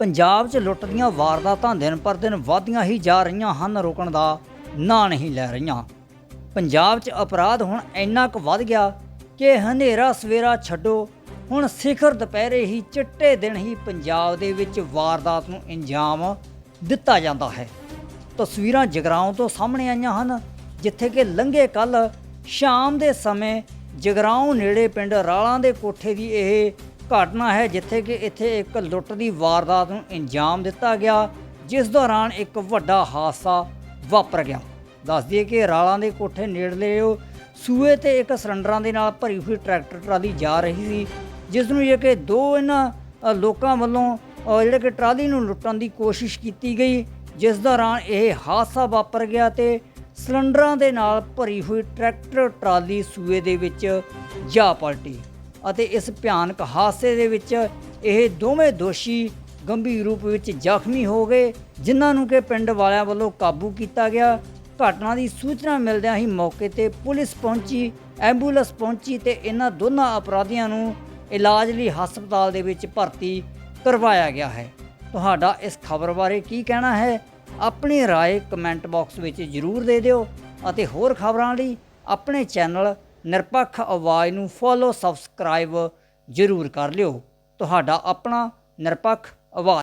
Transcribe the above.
ਪੰਜਾਬ 'ਚ ਲੁੱਟ ਦੀਆਂ ਵਾਰਦਾਤਾਂ ਦਿਨ ਪਰ ਦਿਨ ਵਧਦੀਆਂ ਹੀ ਜਾ ਰਹੀਆਂ ਹਨ, ਰੁਕਣ ਦਾ ਨਾਂ ਨਹੀਂ ਲੈ ਰਹੀਆਂ। ਪੰਜਾਬ 'ਚ ਅਪਰਾਧ ਹੁਣ ਇੰਨਾ ਕੁ ਵੱਧ ਗਿਆ ਕਿ ਹਨੇਰਾ ਸਵੇਰਾ ਛੱਡੋ, ਹੁਣ ਸਿਖਰ ਦੁਪਹਿਰੇ ਹੀ ਚਿੱਟੇ ਦਿਨ ਹੀ ਪੰਜਾਬ ਦੇ ਵਿੱਚ ਵਾਰਦਾਤ ਨੂੰ ਇੰਜਾਮ ਦਿੱਤਾ ਜਾਂਦਾ ਹੈ। ਤਸਵੀਰਾਂ ਜਗਰਾਉਂ ਤੋਂ ਸਾਹਮਣੇ ਆਈਆਂ ਹਨ, ਜਿੱਥੇ ਕਿ ਲੰਘੇ ਕੱਲ ਸ਼ਾਮ ਦੇ ਸਮੇਂ ਜਗਰਾਉਂ ਨੇੜੇ ਪਿੰਡ ਰਾਲਾਂ ਦੇ ਕੋਠੇ ਦੀ ਇਹ ਘਟਨਾ ਹੈ ਜਿੱਥੇ ਕਿ ਇੱਥੇ ਇੱਕ ਲੁੱਟ ਦੀ ਵਾਰਦਾਤ ਨੂੰ ਅੰਜਾਮ ਦਿੱਤਾ ਗਿਆ, ਜਿਸ ਦੌਰਾਨ ਇੱਕ ਵੱਡਾ ਹਾਦਸਾ ਵਾਪਰ ਗਿਆ। ਦੱਸ ਦਈਏ ਕਿ ਰਾਲਾਂ ਦੇ ਕੋਠੇ ਨੇੜਲੇ ਉਹ ਸੂਏ ਤੇ ਇੱਕ ਸਿਲੰਡਰਾਂ ਦੇ ਨਾਲ ਭਰੀ ਹੋਈ ਟਰੈਕਟਰ ਟਰਾਲੀ ਜਾ ਰਹੀ ਸੀ, ਜਿਸ ਨੂੰ ਇਹ ਕਿ ਦੋ ਇਹਨਾਂ ਲੋਕਾਂ ਵੱਲੋਂ ਜਿਹੜੇ ਕਿ ਟਰਾਲੀ ਨੂੰ ਲੁੱਟਣ ਦੀ ਕੋਸ਼ਿਸ਼ ਕੀਤੀ ਗਈ, ਜਿਸ ਦੌਰਾਨ ਇਹ ਹਾਦਸਾ ਵਾਪਰ ਗਿਆ ਤੇ ਸਿਲੰਡਰਾਂ ਦੇ ਨਾਲ ਭਰੀ ਹੋਈ ਟਰੈਕਟਰ ਟਰਾਲੀ ਸੂਏ ਦੇ ਵਿੱਚ ਜਾ ਪਲਟੀ। ਅਤੇ ਇਸ ਭਿਆਨਕ ਹਾਦਸੇ ਦੇ ਵਿੱਚ ਇਹ ਦੋਵੇਂ ਦੋਸ਼ੀ ਗੰਭੀਰ ਰੂਪ ਵਿੱਚ ਜ਼ਖਮੀ ਹੋ ਗਏ ਜਿਨ੍ਹਾਂ ਨੂੰ ਕਿ ਪਿੰਡ ਵਾਲਿਆਂ ਵੱਲੋਂ ਕਾਬੂ ਕੀਤਾ ਗਿਆ ਘਟਨਾ ਦੀ ਸੂਚਨਾ ਮਿਲਦਿਆਂ ਹੀ ਮੌਕੇ ਤੇ ਪੁਲਿਸ ਪਹੁੰਚੀ ਐਂਬੂਲੈਂਸ ਪਹੁੰਚੀ ਤੇ ਇਹਨਾਂ ਦੋਨਾਂ ਅਪਰਾਧੀਆਂ ਨੂੰ ਇਲਾਜ ਲਈ ਹਸਪਤਾਲ ਦੇ ਵਿੱਚ ਭਰਤੀ ਕਰਵਾਇਆ ਗਿਆ ਹੈ ਤੁਹਾਡਾ ਇਸ ਖਬਰ ਬਾਰੇ ਕੀ ਕਹਿਣਾ ਹੈ ਆਪਣੀ رائے ਕਮੈਂਟ ਬਾਕਸ ਵਿੱਚ ਜ਼ਰੂਰ ਦੇ ਦਿਓ ਅਤੇ ਹੋਰ ਖਬਰਾਂ ਲਈ ਆਪਣੇ ਚੈਨਲ ਨਿਰਪੱਖ ਆਵਾਜ਼ ਨੂੰ ਫੋਲੋ ਸਬਸਕ੍ਰਾਈਬ ਜ਼ਰੂਰ ਕਰ ਲਿਓ। ਤੁਹਾਡਾ ਆਪਣਾ ਨਿਰਪੱਖ ਆਵਾਜ਼।